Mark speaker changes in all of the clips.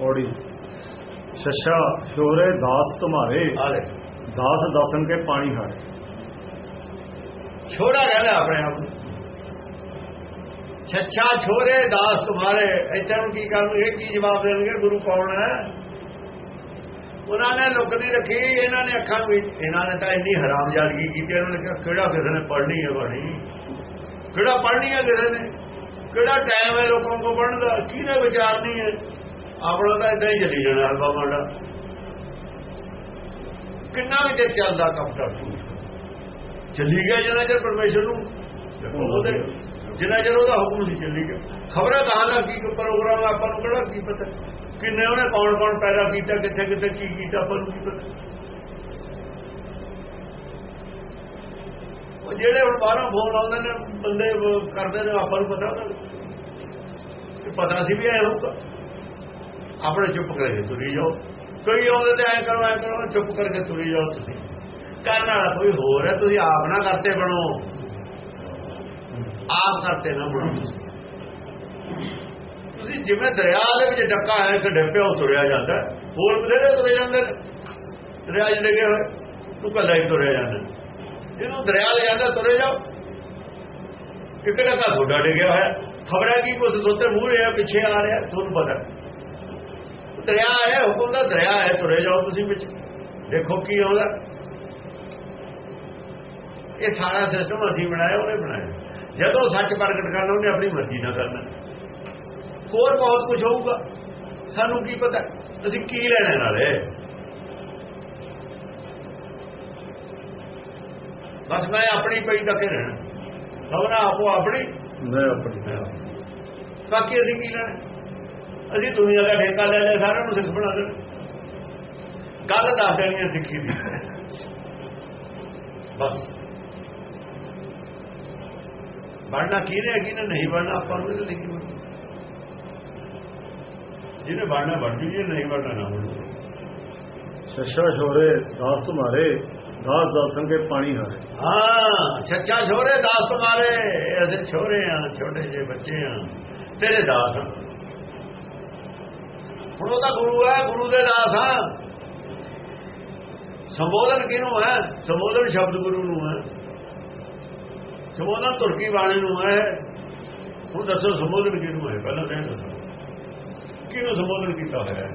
Speaker 1: ਔੜੀ। ਸ਼ਸ਼ਾ ਸ਼ੋਰੇ ਦਾਸ ਤੁਮਾਰੇ ਦਾਸ ਦਸਨ ਕੇ ਪਾਣੀ ਹਾਰੇ।
Speaker 2: ਛੋੜਾ ਕਹਿੰਦਾ ਆਪਣੇ ਆਪ ਨੂੰ। ਛੱਛਾ ਛੋਰੇ ਦਾਸ ਤੁਹਾਰੇ ਇੱਥੇ ਨੂੰ ਕੀ ਕਰਨਗੇ ਕੀ ਜਵਾਬ ਦੇਣਗੇ? ਗੁਰੂ ਕੌਣ ਹੈ? ਉਹਨਾਂ ਨੇ ਲੁੱਕ ਨਹੀਂ ਰੱਖੀ ਇਹਨਾਂ ਨੇ ਅੱਖਾਂ ਵਿੱਚ ਇਹਨਾਂ ਨੇ ਤਾਂ ਇੰਨੀ ਹਰਾਮਜ਼ਾਦਗੀ ਕੀਤੀ ਇਹਨਾਂ ਨੇ ਕਿਹਾ ਕਿਹੜਾ ਕਿਸੇ ਨੇ ਪੜ੍ਹਨੀ ਹੈ ਬਾਣੀ? ਕਿਹੜਾ ਪੜ੍ਹਨੀ ਹੈ ਕਿਸੇ ਨੇ? ਕਿਹੜਾ ਟਾਈਮ ਹੈ ਲੋਕਾਂ ਕੋ ਪੜ੍ਹਨ ਦਾ? ਕਿਹਨੇ ਵਿਚਾਰਨੀ ਹੈ? ਆਪਣਾ ਤਾਂ ਇਦਾਂ ਹੀ ਚੱਲੀ ਜਾਣਾ ਹਲਵਾ ਮਾੜਾ। ਕਿੰਨਾ ਵੀ ਤੇ ਚੱਲਦਾ ਕਪਟਾ ਚੱਲੀ ਗਿਆ ਜਿੰਨਾ ਚਿਰ ਪਰਮੇਸ਼ਰ ਨੂੰ? ਉਹਦੇ ਜਿੰਨਾ ਚਿਰ ਉਹਦਾ ਹੁਕਮ ਸੀ ਚੱਲੀ ਗਿਆ। ਖਬਰਾਂ ਕਹਾਂ ਦਾ ਕੀ ਪ੍ਰੋਗਰਾਮ ਆਪਾਂ ਨੂੰ ਕਿਹੜਾ ਕੀ ਪਤਾ? ਕਿੰਨੇ ਉਹਨੇ ਕੌਣ ਕੌਣ ਪੈਦਾ ਕੀਤਾ ਕਿੱਥੇ ਕਿੱਥੇ ਕੀ ਕੀਤਾ ਆਪਾਂ ਨੂੰ ਕੀ ਪਤਾ? ਉਹ ਜਿਹੜੇ ਹੁਣ ਬਾਹਰੋਂ ਫੋਨ ਆਉਂਦੇ ਨੇ ਬੰਦੇ ਕਰਦੇ ਨੇ ਆਪਾਂ ਨੂੰ ਪਤਾ ਉਹਨਾਂ ਨੂੰ। ਪਤਾ ਸੀ ਵੀ ਐ ਹੋਊਗਾ। ਆਪਣੇ ਚੁੱਪ ਕਰਕੇ ਤੁਰੀ ਜਾਓ। ਕੋਈ ਆਉਂਦੇ ਤੇ ਐ ਕਰੋ ਐ ਕਰੋ, ਚੁੱਪ ਕਰਕੇ ਤੁਰੀ ਜਾਓ ਤੁਸੀਂ। ਕਰਨ ਵਾਲਾ ਕੋਈ ਹੋਰ ਹੈ, ਤੁਸੀਂ ਆਪ ਨਾ ਕਰਤੇ ਬਣੋ। ਆਪ ਕਰਤੇ ਨਾ ਬਣੋ। ਤੁਸੀਂ ਜਿਵੇਂ ਦਰਿਆ ਦੇ ਵਿੱਚ ਡੱਕਾ ਹੈ ਕਿ ਡੱਪਿਆ ਤੁਰਿਆ ਜਾਂਦਾ। ਹੋਰ ਬਥੇਰੇ ਤੁਰੇ ਜਾਂਦੇ ਨੇ। ਦਰਿਆ 'ਚ ਲੱਗੇ ਹੋਏ, ਤੂੰ ਕੱਲਾ ਹੀ ਤੁਰਿਆ ਜਾਂਦਾ। ਜਿਹਨੂੰ ਦਰਿਆ ਲੈ ਜਾਂਦਾ, ਤੁਰੇ ਜਾਓ। ਇੱਕ ਡੱਕਾ ਤੁਹਾਡਾ ਡਿੱਗਿਆ ਹੋਇਆ। ਖਬਰਾਂ ਕੀ ਕੁਝ ਦੋਤੇ ਮੂੰਹ ਰਿਹਾ ਪਿੱਛੇ ਆ ਰਿਹਾ, ਤੁਹਾਨੂੰ ਪਤਾ। ਦਰਿਆ ਹੈ ਹੁਕਮ ਦਾ ਦਰਿਆ ਹੈ ਤੁਰੇ ਜਾਓ ਤੁਸੀਂ ਵਿੱਚ। ਦੇਖੋ ਕੀ ਆਉਂਦਾ ਇਹ ਸਾਰਾ ਸਿਸਟਮ ਅਸੀਂ ਬਣਾਇਆ ਉਹਨੇ ਬਣਾਇਆ। ਜਦੋਂ ਸੱਚ ਪ੍ਰਗਟ ਕਰਨਾ ਉਹਨੇ ਆਪਣੀ ਮਰਜ਼ੀ ਨਾਲ ਕਰਨਾ। ਹੋਰ ਬਹੁਤ ਕੁਝ ਹੋਊਗਾ। ਸਾਨੂੰ ਕੀ ਪਤਾ? ਅਸੀਂ ਕੀ ਲੈਣੇ ਨਾਲੇ? ਬਸ ਮੈਂ ਆਪਣੀ ਪਈ ਤੱਕ ਰਹਿਣਾ। ਸਭਨਾ ਆਪੋ ਆਪਣੀ।
Speaker 1: ਮੈਂ ਆਪਣੀ।
Speaker 2: ਬਾਕੀ ਅਸੀਂ ਕੀ ਲੈਣਾ? ਅਸੀਂ ਦੁਨੀਆ ਦਾ ਠੇਕਾ ਲੈ ਲਿਆ ਸਾਰਿਆਂ ਨੂੰ ਸਿੱਖ ਬਣਾ ਦੇਣਾ ਗੱਲ ਦੱਸ ਦੇਣੀ ਹੈ ਸਿੱਖੀ ਦੀ। ਬਸ। ਬਣਨਾ ਕਿਹਨੇ ਹੈ ਕਿਹਨੇ ਨਹੀਂ ਬਣਨਾ ਆਪਾਂ ਨੂੰ ਨਹੀਂ ਲਿਖੀ। ਜਿਹਨੇ ਬਣਨਾ ਬਣ ਜੂ ਜਿਹਨੇ ਨਹੀਂ ਬਣਨਾ ਨਾ ਬਣੂ
Speaker 1: ਸ਼ਸ਼ਾ ਸ਼ੋਰੇ ਦਾਸ ਤੁਮਾਰੇ ਦਾਸ ਦਸਨ ਕੇ ਪਾਣੀ ਹਾਰੇ।
Speaker 2: ਹਾਂ ਸੱਚਾ ਛੋਰੇ ਦਾਸ ਤੁਮਾਰੇ। ਅਸੀਂ ਛੋਰੇ ਆ ਛੋਟੇ ਜਿਹੇ ਬੱਚੇ ਆ। ਤੇਰੇ ਦਾਸ। ਆ ਹੁਣ ਉਹ ਤਾਂ ਗੁਰੂ ਹੈ ਗੁਰੂ ਦੇ ਦਾਸ ਆ ਸੰਬੋਧਨ ਕਿਹਨੂੰ ਹੈ? ਸੰਬੋਧਨ ਸ਼ਬਦ ਗੁਰੂ ਨੂੰ ਹੈ। ਸੰਬੋਧਨ ਤੁਰਕੀ ਬਾਣੀ ਨੂੰ ਹੈ। ਹੁਣ ਦੱਸੋ ਸੰਬੋਧਨ ਕਿਹਨੂੰ ਹੈ? ਪਹਿਲਾਂ ਤਾਂ ਇਹ ਦੱਸੋ। ਕਿਹਨੂੰ ਸੰਬੋਧਨ ਕੀਤਾ ਹੋਇਆ ਹੈ?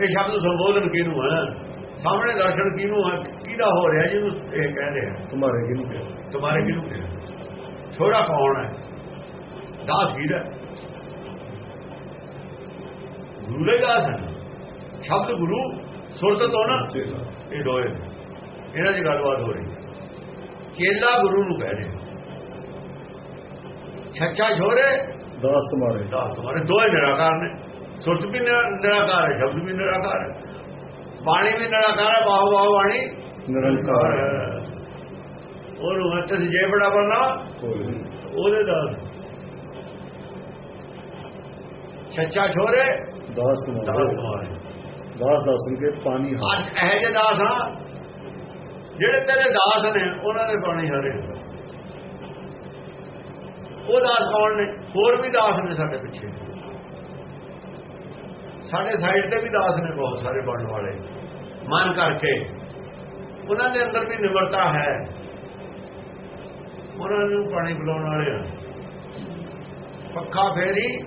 Speaker 2: ਇਹ ਸ਼ਬਦ ਸੰਬੋਧਨ ਕਿਹਨੂੰ ਹੈ? ਸਾਹਮਣੇ ਦਰਸ਼ਨ ਕਿਹਨੂੰ ਹੈ? ਕਿਹਦਾ ਹੋ ਰਿਹਾ ਜਿਹਨੂੰ ਇਹ ਕਹਿ ਰਿਹਾ
Speaker 1: ਤੁਮਾਰੇ ਕਿਨੂੰ
Speaker 2: ਤੁਹਾਰੇ ਕਿਹਨੂੰ ਕਿਹਾ? ਛੋੜਾ ਕੌਣ ਹੈ? ਦਾਸ ਵੀਰ ਹੈ ਗੁਰੂ ਦੇ ਦਾਸ ਹੈ। ਸ਼ਬਦ ਗੁਰੂ ਸੁਰਤ ਤੋਂ ਨਾ ਇਹ ਦੋਏ ਇਹਨਾਂ ਦੀ ਗੱਲਬਾਤ ਹੋ ਰਹੀ ਚੇਲਾ ਗੁਰੂ ਨੂੰ ਕਹਿ ਰਿਹਾ। ਛੱਛਾ ਛੋਰੇ
Speaker 1: ਦਾਸ ਤੁਮਾਰੇ
Speaker 2: ਦਾਸ ਤੁਹਾਰੇ। ਦੋਏ ਨਿਰਾਕਾਰ ਨੇ। ਸੁਰਤ ਵੀ ਨਿਰਾ- ਨਿਰਾਕਾਰ ਹੈ ਸ਼ਬਦ ਵੀ ਨਿਰਾਕਾਰ ਹੈ। ਬਾਣੀ ਵੀ ਨਿਰਾਕਾਰ ਹੈ ਬਾਹੂ ਬਾਹੂ ਬਾਣੀ
Speaker 1: ਨਿਰੰਕਾਰ
Speaker 2: ਉਹਨੂੰ ਹੱਥ ਜੇ ਬੜਾ
Speaker 1: ਕੋਈ
Speaker 2: ਉਹਦੇ ਦਾ ਛੱਛਾ ਛੋਰੇ
Speaker 1: ਦਾਸ
Speaker 2: ਤੁਹਾਰੇ
Speaker 1: ਦਾਸ ਦਸਨ ਕੇ ਪਾਣੀ ਹਾਰੇ
Speaker 2: ਅੱਜ ਇਹ ਜਿਹੇ ਦਾਸ ਆ ਜਿਹੜੇ ਤੇਰੇ ਦਾਸ ਨੇ ਉਹਨਾਂ ਦੇ ਪਾਣੀ ਹਰੇ ਉਹ ਦਾਸ ਕੌਣ ਨੇ? ਹੋਰ ਵੀ ਦਾਸ ਨੇ ਸਾਡੇ ਪਿੱਛੇ। ਸਾਡੇ ਸਾਈਡ ਤੇ ਵੀ ਦਾਸ ਨੇ ਬਹੁਤ ਸਾਰੇ ਬਣਨ ਵਾਲੇ। ਮਨ ਕਰਕੇ। ਉਹਨਾਂ ਦੇ ਅੰਦਰ ਵੀ ਨਿਮਰਤਾ ਹੈ। ਉਹਨਾਂ ਨੂੰ ਪਾਣੀ ਪਿਲਾਉਣ ਵਾਲੇ ਆ। ਪੱਖਾ ਫੇਰੀ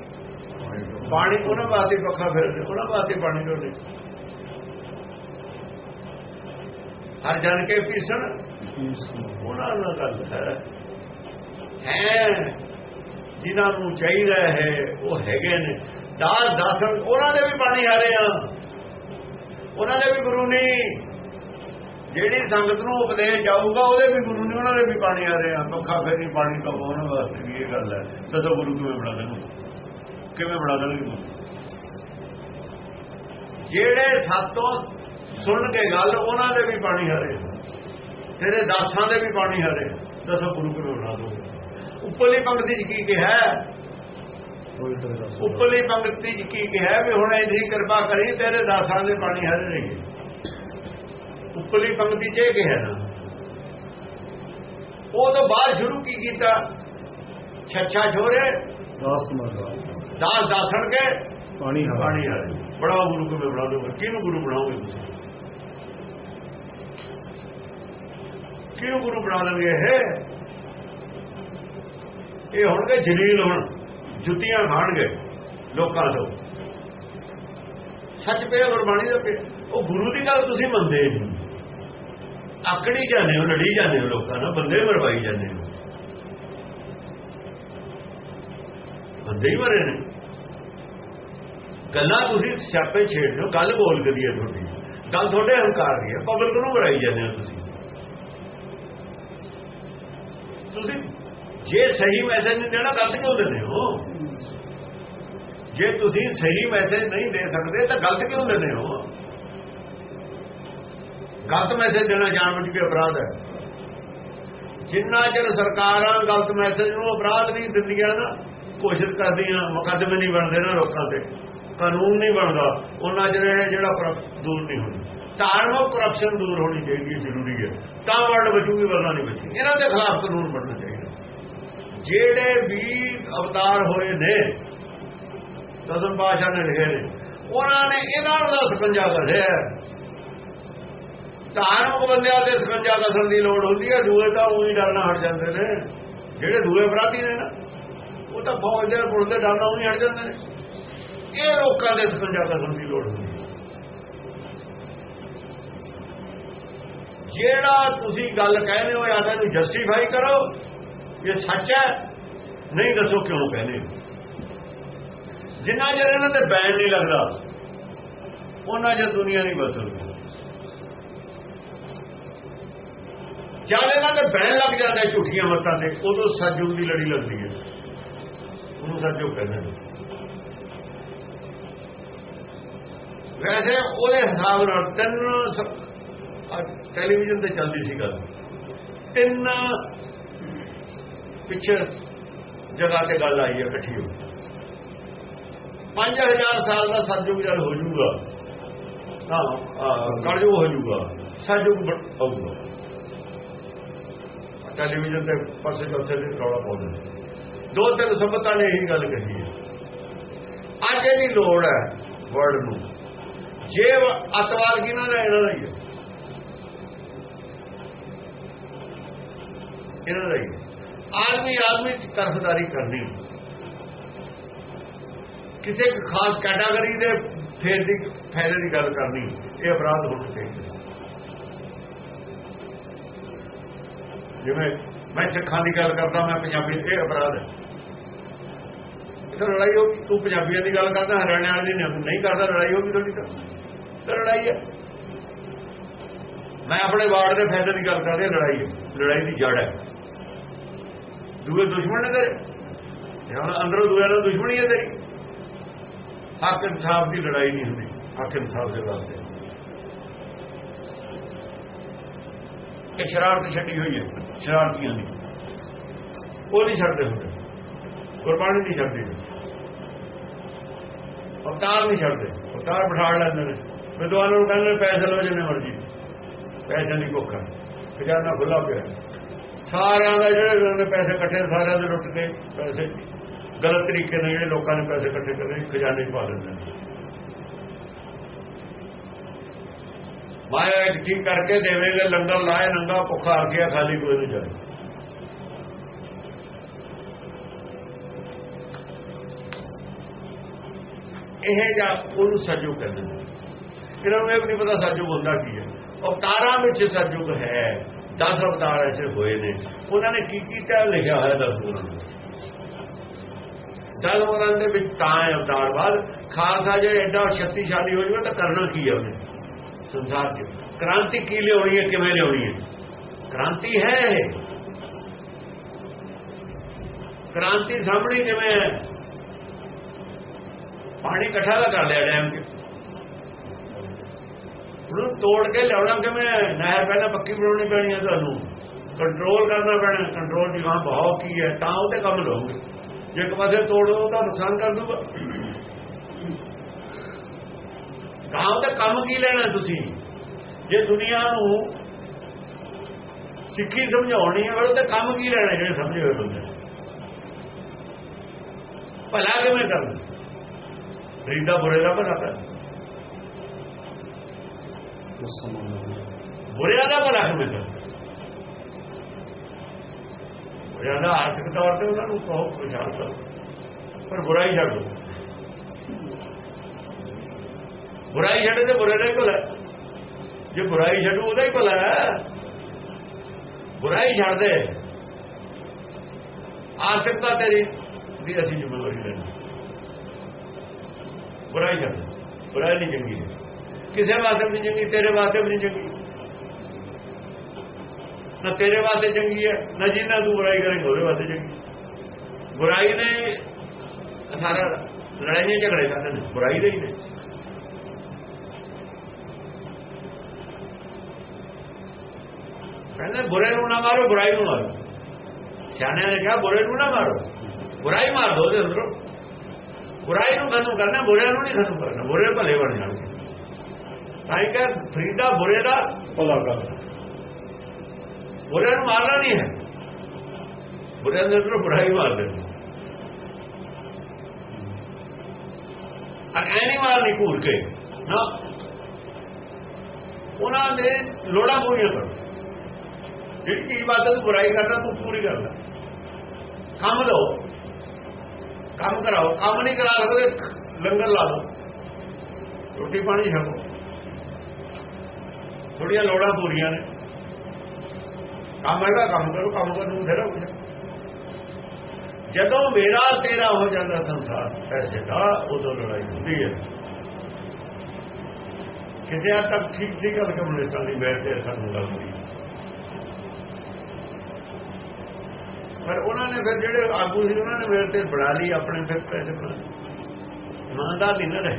Speaker 2: ਪਾਣੀ ਉਹਨਾਂ ਵਾਸਤੇ ਪੱਖਾ ਫੇਰਦੇ ਉਹਨਾਂ ਵਾਸਤੇ ਪਾਣੀ ਡੋਲੇ ਹਰ ਜਨ ਕੇ ਪੀਸਣ, ਉਹਨਾਂ ਨਾਲ ਗੱਲ ਹੈ। ਹੈ, ਜਿਨ੍ਹਾਂ ਨੂੰ ਚਾਹੀਦਾ ਹੈ, ਉਹ ਹੈਗੇ ਨੇ। ਦਾਸ ਦਾਸਨ, ਉਹਨਾਂ ਦੇ ਵੀ ਪਾਣੀ ਹਾਰੇ ਆ। ਉਹਨਾਂ ਦੇ ਵੀ ਗੁਰੂ ਨਹੀਂ ਜਿਹੜੀ ਸੰਗਤ ਨੂੰ ਉਪਦੇਸ਼ ਜਾਊਗਾ, ਉਹਦੇ ਵੀ ਗੁਰੂ ਨੇ, ਉਹਨਾਂ ਦੇ ਵੀ ਪਾਣੀ ਹਾਰੇ ਆ। ਪੱਖਾ ਫੇਰੀ ਪਾਣੀ ਤੋਂ ਉਹਨਾਂ ਵਾਸਤੇ ਵੀ ਇਹ ਗੱਲ ਹੈ? ਦੱਸੋ ਗੁਰੂ ਕਿਵੇਂ ਬਣਾ ਦੇਣਗੇ ਕਿਵੇਂ ਬਣਾ ਦੇਣਗੇ? ਜਿਹੜੇ ਸਾਤੋਂ ਸੁਣ ਕੇ ਗੱਲ ਉਹਨਾਂ ਦੇ ਵੀ ਪਾਣੀ ਹਰੇ। ਤੇਰੇ ਦਾਸਾਂ ਦੇ ਵੀ ਪਾਣੀ ਹਰੇ। ਦੱਸੋ ਗੁਰੂ ਕਿਵੇਂ ਬਣਾ ਦੋ। ਉੱਪਰਲੀ ਪੰਕਤੀ ਚ ਕੀ ਕਿਹਾ ਉੱਪਰਲੀ ਪੰਕਤੀ ਚ ਕੀ ਕਿਹਾ ਵੀ ਹੁਣ ਇਹਦੀ ਕਿਰਪਾ ਕਰੀ ਤੇਰੇ ਦਾਸਾਂ ਦੇ ਪਾਣੀ ਹਰੇ ਰਹੀ ਉੱਪਰਲੀ ਪੰਕਤੀ ਚ ਇਹ ਕਿਹਾ ਨਾ। ਉਹ ਤੋਂ ਬਾਅਦ ਸ਼ੁਰੂ ਕੀ ਕੀਤਾ? ਛੱਛਾ ਛੋਰੇ।
Speaker 1: ਦਾਸ ਤੁਮਾਰਾ
Speaker 2: ਦਾਸ ਦਾਸਣ ਕੇ
Speaker 1: ਪਾਣੀ
Speaker 2: ਪਾਣੀ ਹਾਰੇ ਬੜਾ ਗੁਰੂ ਕਿਵੇਂ ਬਣਾ ਦੋਗੇ? ਕਿਹਨੂੰ ਗੁਰੂ ਬਣਾਓਗੇ ਤੁਸੀਂ? ਕਿਹਨੂੰ ਗੁਰੂ ਬਣਾ ਦੇਣਗੇ ਇਹ? ਇਹ ਹੋਣਗੇ ਜਲੀਲ ਹੁਣ। ਜੁੱਤੀਆਂ ਖਾਣਗੇ ਲੋਕਾਂ ਤੋਂ। ਸੱਚ ਪਿਆ ਗੁਰਬਾਣੀ ਦਾ ਪਿਆ। ਉਹ ਗੁਰੂ ਦੀ ਗੱਲ ਤੁਸੀਂ ਮੰਨਦੇ ਨਹੀਂ। ਆਕੜੀ ਜਾਂਦੇ ਹੋ ਲੜੀ ਜਾਂਦੇ ਹੋ ਲੋਕਾਂ ਨਾਲ ਬੰਦੇ ਮਰਵਾਈ ਜਾਂਦੇ ਹੋ। ਬੰਦੇ ਹੀ ਮਰੇ ਨੇ। ਗੱਲਾਂ ਤੁਸੀਂ ਸਿਆਪੇ ਛੇੜਦੇ ਹੋ, ਗੱਲ ਬੋਲ ਗਦੀ ਹੈ ਤੁਹਾਡੀ। ਗੱਲ ਤੁਹਾਡੇ ਹੰਕਾਰ ਦੀ ਹੈ, ਪਬਲਿਕ ਨੂੰ ਮਰਾਈ ਜਾਂਦੇ ਹੋ ਤੁਸੀਂ। ਤੁਸੀਂ ਜੇ ਸਹੀ ਮੈਸੇਜ ਨਹੀਂ ਦੇਣਾ, ਗਲਤ ਕਿਉਂ ਦਿੰਦੇ ਹੋ? ਜੇ ਤੁਸੀਂ ਸਹੀ ਮੈਸੇਜ ਨਹੀਂ ਦੇ ਸਕਦੇ, ਤਾਂ ਗਲਤ ਕਿਉਂ ਦਿੰਦੇ ਹੋ? ਗਲਤ ਮੈਸੇਜ ਦੇਣਾ ਜਾਣਬੁੱਝ ਕੇ ਅਪਰਾਧ ਹੈ। ਜਿੰਨਾ ਚਿਰ ਸਰਕਾਰਾਂ ਗਲਤ ਮੈਸੇਜ ਨੂੰ ਅਪਰਾਧ ਨਹੀਂ ਦਿੰਦੀਆਂ ਨਾ ਕੋਸ਼ਿਸ਼ ਕਰਦੀਆਂ, ਮੁਕੱਦਮੇ ਨਹੀਂ ਬਣਦੇ ਨਾ ਲੋਕਾਂ ਤੇ। ਕਾਨੂੰਨ ਨਹੀਂ ਬਣਦਾ। ਉਹਨਾਂ ਚਿਰ ਜਿਹੜਾ ਦੂਰ ਨਹੀਂ ਹੁੰਦਾ। ਧਾਰਮਿਕ ਕਰਪਸ਼ਨ ਦੂਰ ਹੋਣੀ ਚਾਹੀਦੀ ਹੈ ਜ਼ਰੂਰੀ ਹੈ। ਤਾਂ ਵਰਡ ਬਚੂਗੀ, ਵਰਨਾ ਨਹੀਂ ਬਚੀ ਇਹਨਾਂ ਦੇ ਖਿਲਾਫ ਕਾਨੂੰਨ ਬਣਨਾ ਚਾਹੀਦਾ। ਜਿਹੜੇ ਵੀ ਅਵਤਾਰ ਹੋਏ ਨੇ, ਦਸਮ ਪਾਸ਼ਾ ਨੇ ਲਿਖੇ ਨੇ, ਉਹਨਾਂ ਨੇ ਇਹਨਾਂ ਦਾ ਸਕੰਜਾ ਕਰਿਆ ਧਾਰਮਿਕ ਬੰਦਿਆਂ ਦੇ ਸਕੰਜਾ ਕਸਣ ਦੀ ਲੋੜ ਹੁੰਦੀ ਹੈ। ਦੂਏ ਤਾਂ ਉਹੀ ਡਰਨਾ ਹਟ ਜਾਂਦੇ ਨੇ। ਜਿਹੜੇ ਦੂਏ ਅਪਰਾਧੀ ਨੇ ਨਾ। ਉਹ ਤਾਂ ਫੌਜ ਦੇ ਪੁਲਿਸ ਦੇ ਡਰਨਾ ਉਹੀ ਹਟ ਜਾਂਦੇ ਨੇ। ਇਹ ਲੋਕਾਂ ਦੇ ਸਕੰਜਾ ਕਸਣ ਦੀ ਲੋੜ ਹੁੰਦੀ ਹੈ। ਜਿਹੜਾ ਤੁਸੀਂ ਗੱਲ ਕਹਿੰਦੇ ਹੋ ਜਾਂ ਤਾਂ ਇਹਨੂੰ ਜਸਟੀਫਾਈ ਕਰੋ ਇਹ ਸੱਚ ਹੈ। ਨਹੀਂ ਦੱਸੋ ਕਿਉਂ ਕਹਿੰਦੇ ਜਿੰਨਾ ਚਿਰ ਇਹਨਾਂ ਤੇ ਬੈਨ ਨਹੀਂ ਲੱਗਦਾ, ਉਹਨਾਂ ਚਿਰ ਦੁਨੀਆ ਨਹੀਂ ਬਦਲਦੀ ਜਦ ਇਹਨਾਂ ਦੇ ਬੈਨ ਲੱਗ ਜਾਂਦਾ ਝੂਠੀਆਂ ਮੱਤਾਂ ਤੇ, ਉਦੋਂ ਸੱਜੂ ਦੀ ਲੜੀ ਲੱਗਦੀ ਹੈ। ਉਹਨੂੰ ਸੱਜੂ ਕਹਿੰਦੇ ਨੇ ਵੈਸੇ ਉਹਦੇ ਹਿਸਾਬ ਨਾਲ ਤਿੰਨ ਟੈਲੀਵਿਜ਼ਨ ਤੇ ਚੱਲਦੀ ਸੀ ਗੱਲ। ਤਿੰਨ ਪਿੱਛੇ ਜਗ੍ਹਾ ਤੇ ਗੱਲ ਆਈ ਹੈ ਇਕੱਠੀ ਹੋ 5000 ਸਾਲ ਦਾ ਸਤਜੁਗ ਜਦ ਹੋ ਜਾਊਗਾ। ਹਾਂ ਕਲਯੁਗ ਹੋ ਜਾਊਗਾ। ਸਤਜੁਗ ਆਊਗਾ। ਟੈਲੀਵਿਜ਼ਨ ਤੇ ਪਰਸੇ ਚੌਥੇ ਦਿਨ ਰੌਲਾ ਪਾਉਂਦੇ ਨੇ। ਦੋ ਤਿੰਨ ਸੰਬਤਾਂ ਨੇ ਇਹੀ ਗੱਲ ਕਹੀ ਹੈ। ਅੱਜ ਇਹਦੀ ਲੋੜ ਹੈ ਵਰਡ ਨੂੰ। ਜੇ ਅਤਵਾਦ ਕਿਨਾਂ ਦਾ ਇਹਨਾਂ ਦਾ ਹੀ ਹੈ। ਇਹਨਾਂ ਦਾ ਹੀ ਆਦਮੀ ਆਦਮੀ ਦੀ ਤਰਫਦਾਰੀ ਕਰਨੀ। ਕਿਸੇ ਖਾਸ ਕੈਟਾਗਰੀ ਦੇ ਫੇਰ ਦੀ ਫਾਇਦੇ ਦੀ ਗੱਲ ਕਰਨੀ। ਇਹ ਅਪਰਾਧ ਹੋਣਾ ਚਾਹੀਦਾ ਜਿਵੇਂ ਮੈਂ ਸਿੱਖਾਂ ਦੀ ਗੱਲ ਕਰਦਾ, ਮੈਂ ਪੰਜਾਬੀ ਇਹ ਅਪਰਾਧ ਹੈ। ਤਾਂ ਲੜਾਈ ਹੋ ਗਈ, ਤੂੰ ਪੰਜਾਬੀਆਂ ਦੀ ਗੱਲ ਕਰਦਾ, ਹਰਿਆਣੇ ਵਾਲੇ ਦੀ ਨਹੀਂ ਨਹੀਂ ਕਰਦਾ, ਲੜਾਈ ਹੋ ਗਈ ਤੁਹਾਡੀ ਤਾਂ। ਲੜਾਈ ਹੈ। ਮੈਂ ਆਪਣੇ ਵਾਰਡ ਦੇ ਫਾਇਦੇ ਦੀ ਗੱਲ ਕਰਦਾ ਲੜਾਈ ਹੈ। ਲੜਾਈ ਦੀ ਜੜ ਹੈ। ਦੂਏ ਦੁਸ਼ਮਣ ਨੇ ਤੇਰੇ। ਹੁਣ ਅੰਦਰੋਂ ਦੂਏ ਨਾਲ ਦੁਸ਼ਮਣੀ ਹੈ ਤੇਰੀ। ਹੱਕ ਇਨਸਾਫ ਦੀ ਲੜਾਈ ਨਹੀਂ ਹੁੰਦੀ। ਹੱਕ ਇਨਸਾਫ ਦੇ ਵਾਸਤੇ। ਇਹ ਸ਼ਰਾਰਤ ਛੱਡੀ ਹੋਈ ਹੈ। ਸ਼ਰਾਰਤੀਆਂ ਦੀ। ਉਹ ਨਹੀਂ ਛੱਡਦੇ ਹੁੰਦੇ। ਕੁਰਬਾਨੀ ਨਹੀਂ ਛੱਡਦੇ। ਅਵਤਾਰ ਨਹੀਂ ਛੱਡਦੇ। ਅਵਤਾਰ ਬਿਠਾ ਲੈਂਦੇ ਨੇ। ਵਿਦਵਾਨਾਂ ਨੂੰ ਕਹਿੰਦੇ ਨੇ, ਪੈਸੇ ਲਓ ਜਿੰਨੇ ਮਰਜ਼ੀ। ਪੈਸੇ ਦੀ ਭੁੱਖ ਹੈ। ਖਜ਼ਾਨਾ ਖੁੱਲਾ ਪਿਆ ਸਾਰਿਆਂ ਦਾ ਜਿਹੜੇ ਨੇ ਪੈਸੇ ਇਕੱਠੇ ਸਾਰਿਆਂ ਦੇ ਲੁੱਟ ਕੇ ਪੈਸੇ। ਗਲਤ ਤਰੀਕੇ ਨਾਲ ਜਿਹੜੇ ਲੋਕਾਂ ਨੇ ਪੈਸੇ ਇਕੱਠੇ ਕਰੇ ਖਜ਼ਾਨੇ 'ਚ ਪਾ ਦਿੰਦੇ ਨੇ। ਮਾਇਆ ਇਕੱਠੀ ਕਰਕੇ ਦੇਵੇਗਾ, ਲੰਗਰ ਲਾਏ, ਨੰਗਾ ਭੁੱਖਾ ਆ ਗਿਆ, ਖਾਲੀ ਕੋਈ ਨਹੀਂ ਜਾਏ। ਇਹ ਜਾਂ ਉਹਨੂੰ ਸੱਜੂ ਕਹਿੰਦੇ ਨੇ। ਇਹਨਾਂ ਨੂੰ ਇਹ ਵੀ ਨਹੀਂ ਪਤਾ ਸੱਜੂ ਹੁੰਦਾ ਕੀ ਹੈ। ਅਵਤਾਰਾਂ ਵਿੱਚ ਸੱਜੂਗ ਹੈ 10 ਅਵਤਾਰ ਐਸੇ ਹੋਏ ਨੇ। ਉਹਨਾਂ ਨੇ ਕੀ ਕੀਤਾ ਲਿਖਿਆ ਹੋਇਆ ਦਸ ਗੁਰਾਂ ਨੇ ਦਸ ਗੁਰਾਂ ਦੇ ਵਿੱਚ ਤਾਂ ਹੈ ਅਵਤਾਰ ਬਾਅਦ। ਖਾਲਸਾ ਜੇ ਐਡਾ ਸ਼ਕਤੀਸ਼ਾਲੀ ਹੋ ਜਾਵੇ ਤਾਂ ਕਰਨਾ ਕੀ ਹੈ ਉਹਨੇ? ਸੰਸਾਰ 'ਚ। ਕ੍ਰਾਂਤੀ ਕੀ ਲਿਆਉਣੀ ਹੈ, ਕਿਵੇਂ ਲਿਆਉਣੀ ਹੈ? ਕ੍ਰਾਂਤੀ ਹੈ। ਇਹ। ਕ੍ਰਾਂਤੀ ਸਾਹਮਣੇ ਕਿਵੇਂ ਹੈ? ਪਾਣੀ ਇਕੱਠਾ ਦਾ ਕਰ ਲਿਆ ਡੈਮ 'ਚ। ਉਹਨੂੰ ਤੋੜ ਕੇ ਲਿਆਉਣਾ ਕਿਵੇਂ ਨਹਿਰ ਪਹਿਲਾਂ ਪੱਕੀ ਬਣਾਉਣੀ ਪੈਣੀ ਹੈ ਤੁਹਾਨੂੰ। ਕੰਟਰੋਲ ਕਰਨਾ ਪੈਣਾ ਕੰਟਰੋਲ ਦੀ ਗਾਂ ਬਹਾव ਕੀ ਹੈ, ਤਾਂ ਉਹਦੇ ਕੰਮ ਲਓਗੇ। ਜੇ ਇੱਕ ਪਾਸੇ ਤੋੜੋ ਤਾਂ ਨੁਕਸਾਨ ਕਰ ਦੂਗਾ। ਗਾਂ ਦਾ ਕੰਮ ਕੀ ਲੈਣਾ ਤੁਸੀਂ? ਜੇ ਦੁਨੀਆ ਨੂੰ ਸਿੱਖੀ ਸਮਝਾਉਣੀ ਹੈ, ਫਿਰ ਉਹਦੇ ਕੰਮ ਕੀ ਲੈਣਾ ਜਿਹੜੇ ਸਮਝੇ ਹੋਏ ਬੰਦੇ? ਭਲਾ ਕਿਵੇਂ ਕਰਨਾ? ਫਰੀਦਾ ਬੁਰੇ ਦਾ ਭਲਾ ਕਰ। ਬੁਰਿਆਂ ਦਾ ਭਲਾ ਕਿਵੇਂ ਕਰ ਬੁਰਿਆਂ ਦਾ ਆਰਥਿਕ ਤੌਰ ਤੇ ਉਹਨਾਂ ਨੂੰ ਬਹੁਤ ਪਛਾਣ ਕਰੋ। ਪਰ ਬੁਰਾਈ ਛੱਡ ਦਿਓ। ਬੁਰਾਈ ਛੱਡੇ ਤੇ ਬੁਰੇ ਦਾ ਹੀ ਭਲਾ ਹੈ। ਜੇ ਬੁਰਾਈ ਛੱਡੂ, ਉਹਦਾ ਹੀ ਭਲਾ ਬੁਰਾਈ ਛੱਡ ਦੇ। ਆਰਥਿਕਤਾ ਤੇਰੀ ਦੀ ਅਸੀਂ ਜ਼ਿੰਮੇਵਾਰੀ ਲੈਣੀ ਬੁਰਾਈ ਛੱਡ ਬੁਰਾਈ ਨਹੀਂ ਚੰਗੀ। ਹੈ। ਕਿਸੇ ਵਾਸਤੇ ਵੀ ਨਹੀਂ ਚੰਗੀ, ਤੇਰੇ ਵਾਸਤੇ ਵੀ ਨਹੀਂ ਚੰਗੀ। ਨਾ ਤੇਰੇ ਵਾਸਤੇ ਚੰਗੀ ਹੈ, ਨਾ ਜਿੰਨਾ ਤੂੰ ਬੁਰਾਈ ਕਰੇਂਗਾ, ਉਹਦੇ ਵਾਸਤੇ ਚੰਗੀ। ਬੁਰਾਈ ਨੇ ਸਾਰਾ ਲੜਾਈਆਂ ਝਗੜੇ ਕਰਦੇ ਨੇ, ਬੁਰਾਈ ਦੇ ਹੀ ਨੇ। ਕਹਿੰਦੇ, ਬੁਰੇ ਨੂੰ ਨਾ ਮਾਰੋ, ਬੁਰਾਈ ਨੂੰ ਮਾਰੋ। ਸਿਆਣਿਆਂ ਨੇ ਕਿਹਾ, ਬੁਰੇ ਨੂੰ ਨਾ ਮਾਰੋ। ਬੁਰਾਈ ਮਾਰ ਦੋ ਉਹਦੇ ਅੰਦਰੋਂ। ਬੁਰਾਈ ਨੂੰ ਖਤਮ ਕਰਨਾ ਬੁਰਿਆਂ ਨੂੰ ਨਹੀਂ ਖਤਮ ਕਰਨਾ ਬੁਰੇ ਭਲੇ ਬਣ ਜਾਣਗੇ ਤਾਂ ਹੀ ਕਿ ਫਰੀਦਾ ਬੁਰੇ ਦਾ
Speaker 1: ਭਲਾ ਕਰ
Speaker 2: ਬੁਰਿਆਂ ਨੂੰ ਮਾਰਨਾ ਨਹੀਂ ਹੈ ਬੁਰਿਆਂ ਦੇ ਅੰਦਰੋਂ ਬੁਰਾਈ ਮਾਰ ਦੇਣੀ ਐ ਨਹੀਂ ਮਾਰਨੀ ਘੂਰ ਕੇ ਨਾ ਉਹਨਾਂ ਦੇ ਲੋੜਾਂ ਪੂਰੀਆਂ ਕਰੋ ਜਿਹੜੀ ਚੀਜ਼ ਵਾਸਤੇ ਤੂੰ ਬੁਰਾਈ ਕਰਦਾ ਤੂੰ ਪੂਰੀ ਕਰ ਲੈ ਕੰਮ ਦੋ ਕੰਮ ਕਰਾਓ, ਕੰਮ ਨਹੀਂ ਕਰਾ ਸਕਦੇ, ਲੰਗਰ ਲਾ ਲਓ। ਰੋਟੀ ਪਾਣੀ ਛਕੋ ਥੋੜੀਆਂ ਲੋੜਾਂ ਪੂਰੀਆਂ ਨੇ। ਕੰਮ ਹੈਗਾ, ਕੰਮ ਕਰੋ, ਕੰਮ ਕਰਨ ਨੂੰ ਫੇਰ ਹੋ ਜਦੋਂ ਮੇਰਾ ਤੇਰਾ ਹੋ ਜਾਂਦਾ ਸੰਸਾਰ, ਪੈਸੇ ਦਾ, ਉਦੋਂ ਲੜਾਈ ਹੁੰਦੀ ਹੈ। ਕਿਸੇ ਹੱਦ ਤੱਕ ਠੀਕ ਸੀ ਗੱਲ ਕਮਿਊਨਿਸਟਾਂ ਦੀ ਮੈਂ ਤੇ ਸਾਨੂੰ ਗੱਲ ਹੋਈ ਪਰ ਉਹਨਾਂ ਨੇ ਫਿਰ ਜਿਹੜੇ ਆਗੂ ਸੀ ਉਹਨਾਂ ਨੇ ਮੇਰੇ ਤੇ ਬਣਾ ਲਈ ਆਪਣੇ ਫਿਰ ਪੈਸੇ ਬਣਾ ਇਮਾਨਦਾਰ ਨਹੀਂ ਨਾ ਰਹੇ।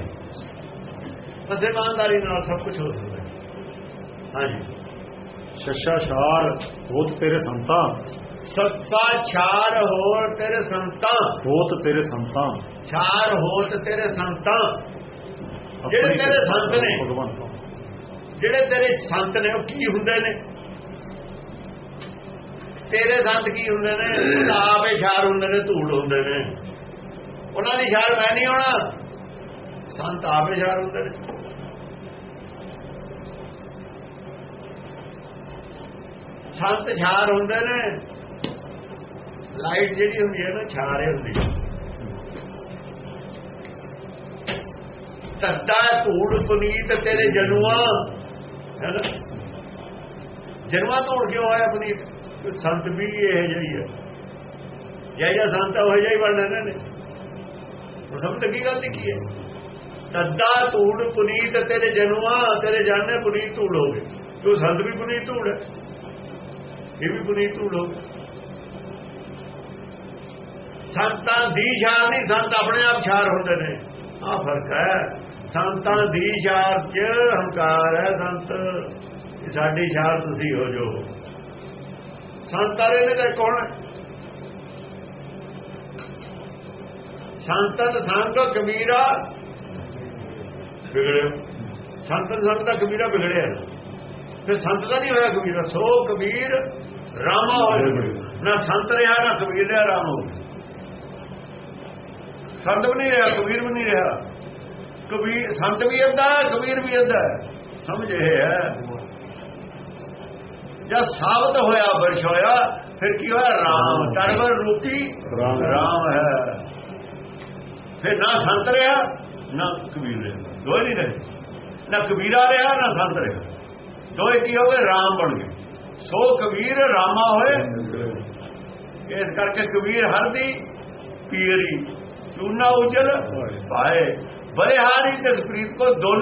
Speaker 2: ਬਸ ਇਮਾਨਦਾਰੀ ਨਾਲ ਸਭ ਕੁਝ ਹੋ ਸਕਦਾ ਹੈ। ਹਾਂਜੀ।
Speaker 1: ਸ਼ਸ਼ਾ ਸ਼ਾਰ ਹੋਤ ਤੇਰੇ ਸੰਤਾਂ।
Speaker 2: ਸੱਸਾ ਛਾਰ ਹੋਰ ਤੇਰੇ ਸੰਤਾਂ।
Speaker 1: ਹੋਤ ਤੇਰੇ ਸੰਤਾਂ।
Speaker 2: ਛਾਰ ਹੋਤ ਤੇਰੇ ਸੰਤਾਂ। ਜਿਹੜੇ ਤੇਰੇ ਸੰਤ ਨੇ।
Speaker 1: ਭਗਵੰਤ
Speaker 2: ਜਿਹੜੇ ਤੇਰੇ ਸੰਤ ਨੇ ਉਹ ਕੀ ਹੁੰਦੇ ਨੇ? ਤੇਰੇ ਸੰਤ ਕੀ ਹੁੰਦੇ ਨੇ? ਉਹ ਤਾਂ ਆਪੇ ਛਾਰ ਹੁੰਦੇ ਨੇ, ਧੂੜ ਹੁੰਦੇ ਨੇ। ਉਹਨਾਂ ਦੀ ਛਾਰ ਮੈਂ ਨਹੀਂ ਹੋਣਾ ਸੰਤ ਆਪ ਇਸ਼ਾਰ ਹੁੰਦੇ ਨੇ। ਸੰਤ ਛਾਰ ਹੁੰਦੇ ਨੇ। ਲਾਈਟ ਜਿਹੜੀ ਹੁੰਦੀ ਹੈ ਨਾ ਛਾਰੇ ਹੁੰਦੀ ਹੈ ਤੱਤਾ ਧੂੜ ਪੁਨੀਤ ਤੇਰੇ ਜਨੂਆ। ਹੈ ਜਨਵਾ ਧੂੜ ਕਿਉਂ ਆਇਆ ਪੁਨੀਤ? ਸੰਤ ਵੀ ਇਹ ਜਿਹੀ ਹੈ। ਜੈ ਜੈ ਸੰਤ ਹੋ ਜਾਈ ਬਣਨਾ ਨੇ। ਉਹ ਸਭ ਤੋਂ ਕੀ ਗੱਲ ਕੀ ਹੈ? ਤੱਤਾ ਧੂੜ, ਪੁਨੀਤ, ਤੇਰੇ ਜਨੂਆ, ਤੇਰੇ ਜਾਣੇ ਪੁਨੀਤ ਧੂੜ ਹੋ ਗਏ। ਤੂੰ ਸੰਤ ਵੀ ਪੁਨੀਤ ਧੂੜ ਹੈ, ਇਹ ਵੀ ਪੁਨੀਤ ਧੂੜ ਹੋ ਗਏ। ਸੰਤਾਂ ਦੀ ਛਾਰ ਨਹੀਂ, ਸੰਤ ਆਪਣੇ ਆਪ ਛਾਰ ਹੁੰਦੇ ਨੇ। ਆ ਫ਼ਰਕ ਹੈ। ਸੰਤਾਂ ਦੀ ਛਾਰ ਚ ਹੰਕਾਰ ਹੈ ਸੰਤ। ਸਾਡੀ ਛਾਰ ਤੁਸੀਂ ਹੋ ਜੋ। ਸੰਤਾਂ ਦੇ ਤਾਂ ਕੌਣ ਹੈ? ਸੰਤਨ ਸੰਗ ਕਬੀਰਾ ਵਿਗੜਿਆ। ਸੰਤਨ ਸੰਗ ਦਾ ਕਬੀਰਾ ਵਿਗੜਿਆ ਫਿਰ ਸੰਤ ਦਾ ਨਹੀਂ ਹੋਇਆ ਕਬੀਰਾ ਸੋ ਕਬੀਰ ਰਾਮਾ ਹੋਇਆ। ਨਾ ਸੰਤ ਰਿਹਾ ਨਾ ਕਬੀਰ ਰਿਹਾ ਰਾਮ ਹੋ ਸੰਤ ਵੀ ਨਹੀਂ ਰਿਹਾ ਕਬੀਰ ਵੀ ਨਹੀਂ ਰਿਹਾ। ਕਬੀਰ ਸੰਤ ਵੀ ਅੱਧਾ ਕਬੀਰ ਵੀ ਅੱਧਾ ਸਮਝ ਇਹ ਹੈ। ਜਦ ਸਾਬਤ ਹੋਇਆ ਵਰਸ਼ ਹੋਇਆ ਫਿਰ ਕੀ ਹੋਇਆ? ਰਾਮ। ਤਰਵਰ ਰੂਪੀ
Speaker 1: ਰਾਮ।
Speaker 2: ਰਾਮ ਹੈ। ਫਿਰ ਨਾ ਸੰਤ ਰਿਹਾ ਨਾ ਕਬੀਰ ਰਿਹਾ। ਦੋਏ ਨਹੀਂ ਰਹੇ। ਨਾ ਕਬੀਰਾ ਰਿਹਾ ਨਾ ਸੰਤ ਰਿਹਾ। ਦੋਏ ਕੀ ਹੋ ਗਏ? ਰਾਮ ਬਣ ਗਏ। ਸੋ ਕਬੀਰ ਰਾਮਾ ਹੋਏ। ਇਸ ਕਰਕੇ ਕਬੀਰ ਹਰ ਦੀ ਪੀਰੀ ਚੂਨਾ ਉਜਲ ਪਾਏ। ਬਲਿਹਾਰੀ ਤੇ ਪ੍ਰੀਤ ਕੋ ਦੋਨੋਂ